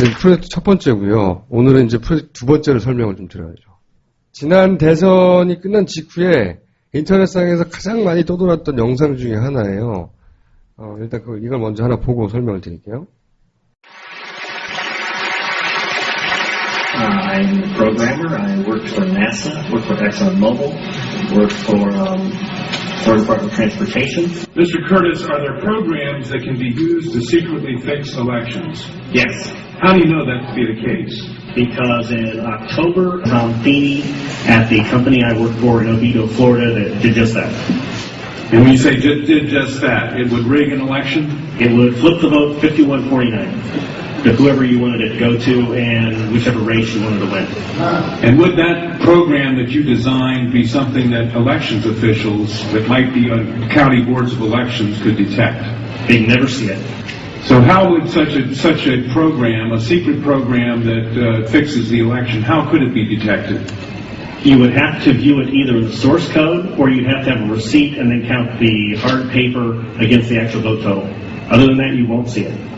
네, 프로젝트 첫 번째고요. 오늘은 이제 프로젝트 두 번째를 설명을 좀 드려야죠. 지난 대선이 끝난 직후에 인터넷상에서 가장 많이 떠돌았던 영상 중에 하나예요. 어, 일단 그 이걸 먼저 하나 보고 설명을 드릴게요. Uh, I'm a programmer. I worked for NASA, worked for ExxonMobil, worked for um, Florida Department of Transportation. Mr. Curtis, are there programs that can be used to secretly fix elections? Yes, How do you know that to be the case? because in October, Tom Feeney at the company I worked for in Oviedo, Florida, that did just that. And when you say ju- did just that, it would rig an election? It would flip the vote 51-49 to whoever you wanted it to go to and whichever race you wanted to win. And would that program that you designed be something that elections officials that might be on county boards of elections could detect? They'd never see it. So how would such a, such a program, a secret program that uh, fixes the election, how could it be detected? You would have to view it either in the source code or you'd have to have a receipt and then count the hard paper against the actual vote total. Other than that, you won't see it.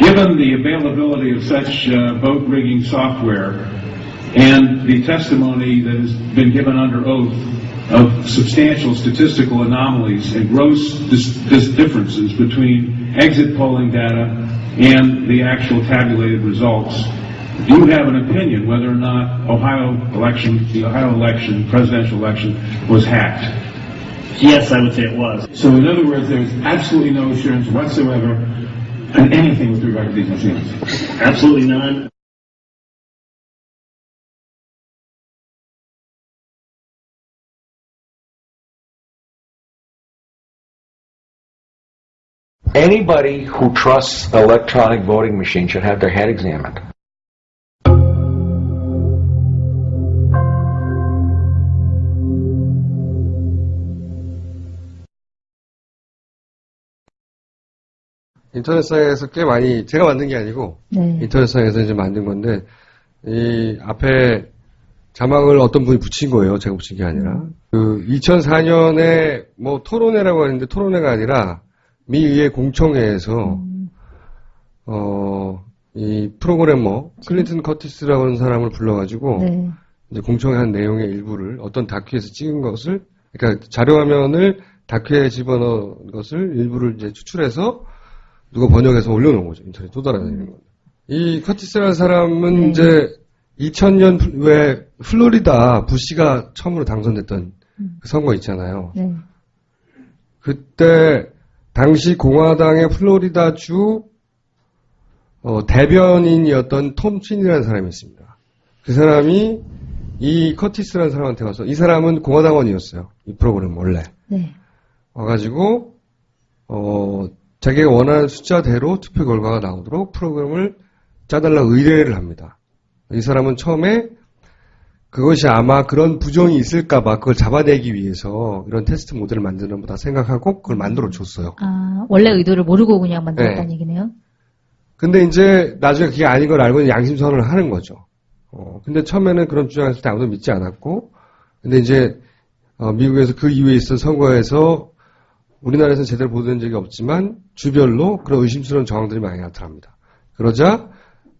Given the availability of such uh, vote rigging software and the testimony that has been given under oath of substantial statistical anomalies and gross dis- dis- differences between exit polling data and the actual tabulated results, do you have an opinion whether or not Ohio election, the Ohio election, presidential election, was hacked? Yes, I would say it was. So in other words, there's absolutely no assurance whatsoever on anything with regard to these machines. Absolutely none. Anybody who trusts electronic voting machine should have their head examined. 인터넷상에서 꽤 많이 제가 만든 게 아니고 네. 인터넷상에서 이제 만든 건데 이 앞에 자막을 어떤 분이 붙인 거예요. 제가 붙인 게 아니라. 그 2004년에 뭐 토론회라고 하는데 토론회가 아니라 미 의회 공청회에서 어, 이 프로그래머 클린턴 커티스라고 하는 사람을 불러가지고 네. 이제 공청회 한 내용의 일부를 어떤 다큐에서 찍은 것을 그러니까 자료 화면을 다큐에 집어넣은 것을 일부를 이제 추출해서 누가 번역해서 올려놓은 거죠 인터넷 또 돌아다니는 거. 이 커티스라는 사람은 네. 이제 2000년 왜 플로리다 부시가 처음으로 당선됐던 그 선거 있잖아요. 네. 그때 당시 공화당의 플로리다주 어, 대변인이었던 톰 친이라는 사람이 있습니다. 그 사람이 이 커티스라는 사람한테 와서 이 사람은 공화당원이었어요. 이 프로그램 원래 네. 와가지고 어, 자기가 원하는 숫자대로 투표 결과가 나오도록 프로그램을 짜달라 의뢰를 합니다. 이 사람은 처음에 그것이 아마 그런 부정이 있을까봐 그걸 잡아내기 위해서 이런 테스트 모델을 만드는 거다 생각하고 그걸 만들어 줬어요. 아, 원래 의도를 모르고 그냥 만들었다는 네. 얘기네요. 근데 이제 나중에 그게 아닌 걸 알고 양심선언을 하는 거죠. 어, 근데 처음에는 그런 주장했을 때 아무도 믿지 않았고, 근데 이제 어, 미국에서 그 이후에 있던 선거에서 우리나라에서는 제대로 보도된 적이 없지만 주별로 그런 의심스러운 정황들이 많이 나타납니다. 그러자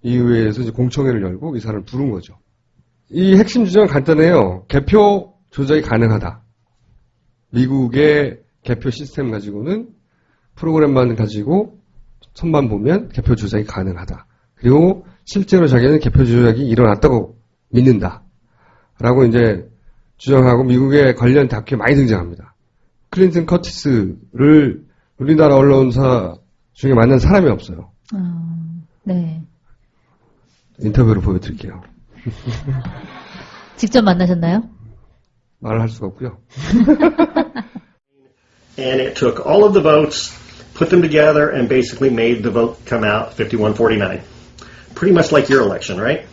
이 의회에서 이제 공청회를 열고 이 사람을 부른 거죠. 이 핵심 주장은 간단해요. 개표 조작이 가능하다. 미국의 개표 시스템 가지고는 프로그램만 가지고 선만 보면 개표 조작이 가능하다. 그리고 실제로 자기는 개표 조작이 일어났다고 믿는다. 라고 이제 주장하고 미국의 관련 다큐에 많이 등장합니다. 클린턴 커티스를 우리나라 언론사 중에 만난 사람이 없어요. 아, 네. 인터뷰로 보여드릴게요. 직접 만나셨나요? 말을 할 수가 없고요. and it took all of the votes, put them together, and basically made the vote come out 51-49. Pretty much like your election, right?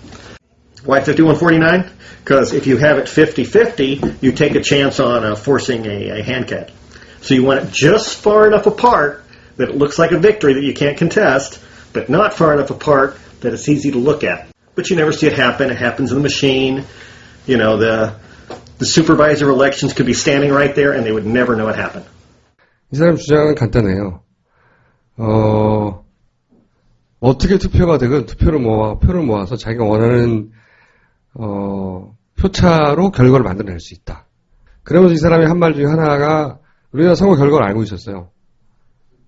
Why 51-49? Because if you have it 50-50, you take a chance on uh, forcing a, a hand count. So you want it just far enough apart that it looks like a victory that you can't contest, but not far enough apart that it's easy to look at. But you never see it happen. It happens in the machine. You know, the The supervisor elections could be standing right there and they would never know it happened. 이 사람 주장은 간단해요. 어, 어떻게 투표가 되건 투표를 모아, 표를 모아서 자기가 원하는, 어, 표차로 결과를 만들어낼 수 있다. 그러면서 이 사람이 한 말 중에 하나가 우리나라 선거 결과를 알고 있었어요.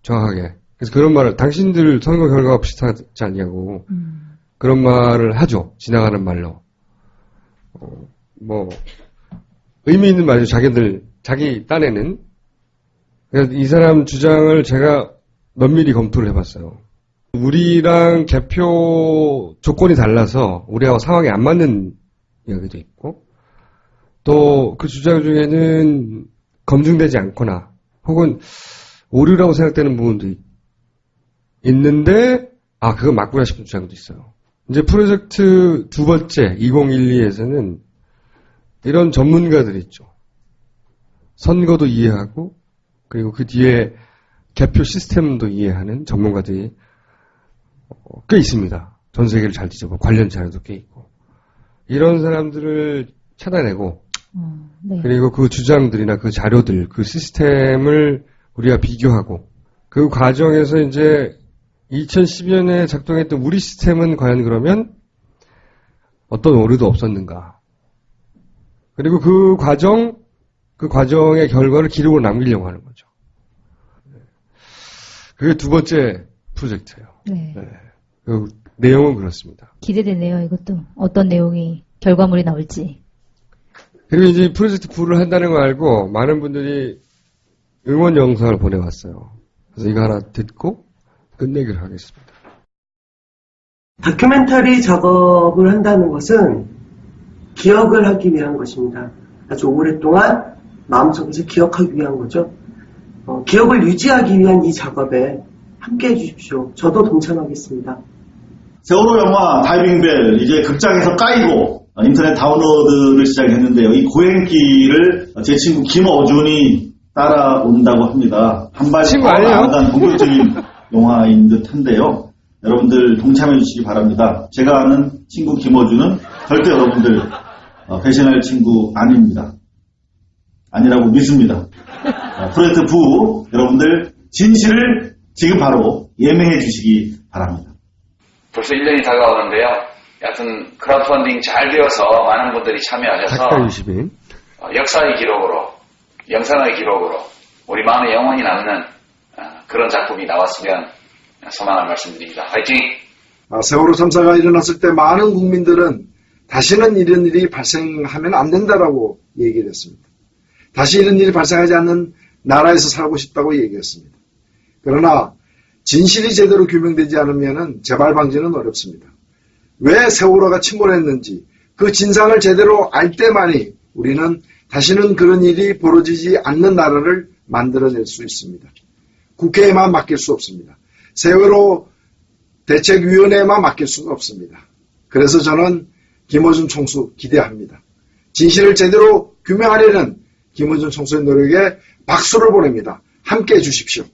정확하게. 그래서 그런 말을, 당신들 선거 결과가 비슷하지 않냐고. 음. 그런 말을 하죠. 지나가는 말로. 어, 뭐, 의미 있는 말이죠. 자기들, 자기 딴에는. 그래서 이 사람 주장을 제가 면밀히 검토를 해봤어요. 우리랑 개표 조건이 달라서 우리하고 상황이 안 맞는 이야기도 있고, 또 그 주장 중에는 검증되지 않거나, 혹은 오류라고 생각되는 부분도 있, 있는데, 아, 그거 맞구나 싶은 주장도 있어요. 이제 프로젝트 두 번째, 2012에서는 이런 전문가들 있죠. 선거도 이해하고, 그리고 그 뒤에 개표 시스템도 이해하는 전문가들이 어, 꽤 있습니다. 전 세계를 잘 뒤져봐. 관련 자료도 꽤 있고. 이런 사람들을 찾아내고, 어, 네. 그리고 그 주장들이나 그 자료들, 그 시스템을 우리가 비교하고, 그 과정에서 이제 2012년에 작동했던 우리 시스템은 과연 그러면 어떤 오류도 없었는가. 그리고 그 과정, 그 과정의 결과를 기록으로 남기려고 하는 거죠. 그게 두 번째 프로젝트예요. 네. 네. 그 내용은 그렇습니다. 기대되네요, 이것도. 어떤 내용이, 결과물이 나올지. 그리고 이제 프로젝트 9를 한다는 거 알고 많은 분들이 응원 영상을 보내왔어요. 그래서 이거 하나 듣고 끝내기로 하겠습니다. 다큐멘터리 작업을 한다는 것은 기억을 하기 위한 것입니다. 아주 오랫동안 마음속에서 기억하기 위한 거죠. 어, 기억을 유지하기 위한 이 작업에 함께 해주십시오. 저도 동참하겠습니다. 세월호 영화 다이빙벨 이제 극장에서 까이고 인터넷 다운로드를 시작했는데요. 이 고행길을 제 친구 김어준이 따라온다고 합니다. 한 발씩? 나아간 본격적인 영화인 듯 한데요. 여러분들 동참해 주시기 바랍니다. 제가 아는 친구 김어준은 절대 여러분들 어, 배신할 친구 아닙니다. 아니라고 믿습니다. 어, 프로젝트 부 여러분들 진실을 지금 바로 예매해 주시기 바랍니다. 벌써 1년이 다가오는데요. 여하튼 크라우드 펀딩 잘 되어서 많은 분들이 참여하셔서 가까이 20인. 어, 역사의 기록으로, 영상의 기록으로 우리 마음에 영원히 남는 어, 그런 작품이 나왔으면 소망을 말씀드립니다. 화이팅! 아, 세월호 참사가 일어났을 때 많은 국민들은 다시는 이런 일이 발생하면 안 된다라고 얘기를 했습니다. 다시 이런 일이 발생하지 않는 나라에서 살고 싶다고 얘기했습니다. 그러나 진실이 제대로 규명되지 않으면 재발 방지는 어렵습니다. 왜 세월호가 침몰했는지 그 진상을 제대로 알 때만이 우리는 다시는 그런 일이 벌어지지 않는 나라를 만들어낼 수 있습니다. 국회에만 맡길 수 없습니다. 세월호 대책위원회에만 맡길 수는 없습니다. 그래서 저는 김어준 총수 기대합니다. 진실을 제대로 규명하려는 김어준 총수의 노력에 박수를 보냅니다. 함께 해주십시오.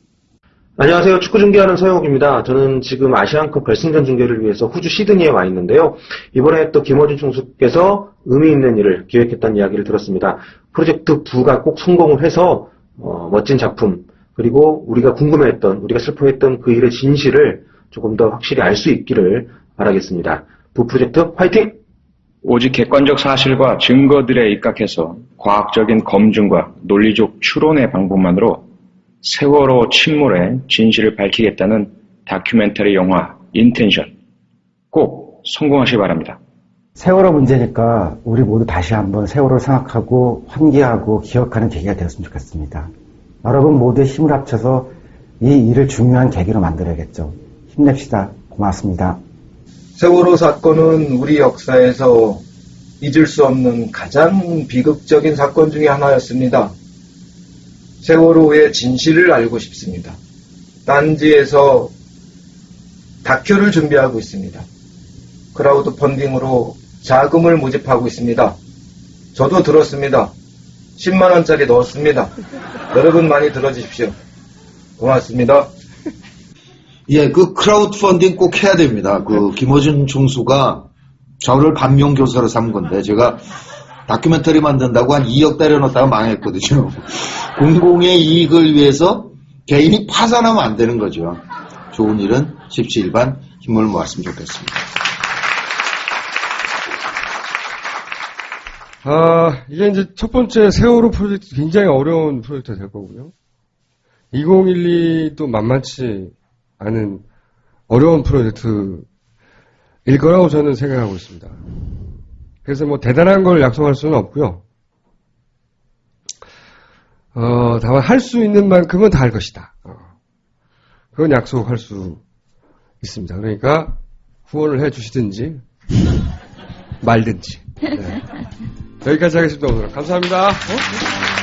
안녕하세요. 축구 중계하는 서영욱입니다. 저는 지금 아시안컵 결승전 중계를 위해서 호주 시드니에 와 있는데요. 이번에 또 김어준 총수께서 의미 있는 일을 기획했다는 이야기를 들었습니다. 프로젝트 부가 꼭 성공을 해서 어, 멋진 작품 그리고 우리가 궁금해했던 우리가 슬퍼했던 그 일의 진실을 조금 더 확실히 알 수 있기를 바라겠습니다. 부 프로젝트 화이팅! 오직 객관적 사실과 증거들에 입각해서 과학적인 검증과 논리적 추론의 방법만으로 세월호 침몰의 진실을 밝히겠다는 다큐멘터리 영화 인텐션 꼭 성공하시기 바랍니다. 세월호 문제니까 우리 모두 다시 한번 세월호를 생각하고 환기하고 기억하는 계기가 되었으면 좋겠습니다. 여러분 모두의 힘을 합쳐서 이 일을 중요한 계기로 만들어야겠죠. 힘냅시다. 고맙습니다. 세월호 사건은 우리 역사에서 잊을 수 없는 가장 비극적인 사건 중의 하나였습니다. 세월호의 진실을 알고 싶습니다. 딴지에서 다큐를 준비하고 있습니다. 크라우드 펀딩으로 자금을 모집하고 있습니다. 저도 들었습니다. 10만원짜리 넣었습니다. 여러분 많이 들어주십시오. 고맙습니다. 예, 그 크라우드 펀딩 꼭 해야 됩니다. 그 김호준 총수가 저를 반면 교사로 삼은 건데 제가 다큐멘터리 만든다고 한 2억 때려놨다가 망했거든요. 공공의 이익을 위해서 개인이 파산하면 안 되는 거죠. 좋은 일은 십시일반 힘을 모았으면 좋겠습니다. 아, 이게 이제 첫 번째 세월호 프로젝트 굉장히 어려운 프로젝트가 될 거고요. 2012도 만만치 않은 어려운 프로젝트일 거라고 저는 생각하고 있습니다. 그래서 뭐 대단한 걸 약속할 수는 없고요. 어, 다만 할 수 있는 만큼은 다 할 것이다. 어, 그건 약속할 수 있습니다. 그러니까 후원을 해 주시든지 말든지. 네. 여기까지 하겠습니다, 오늘. 감사합니다. 어?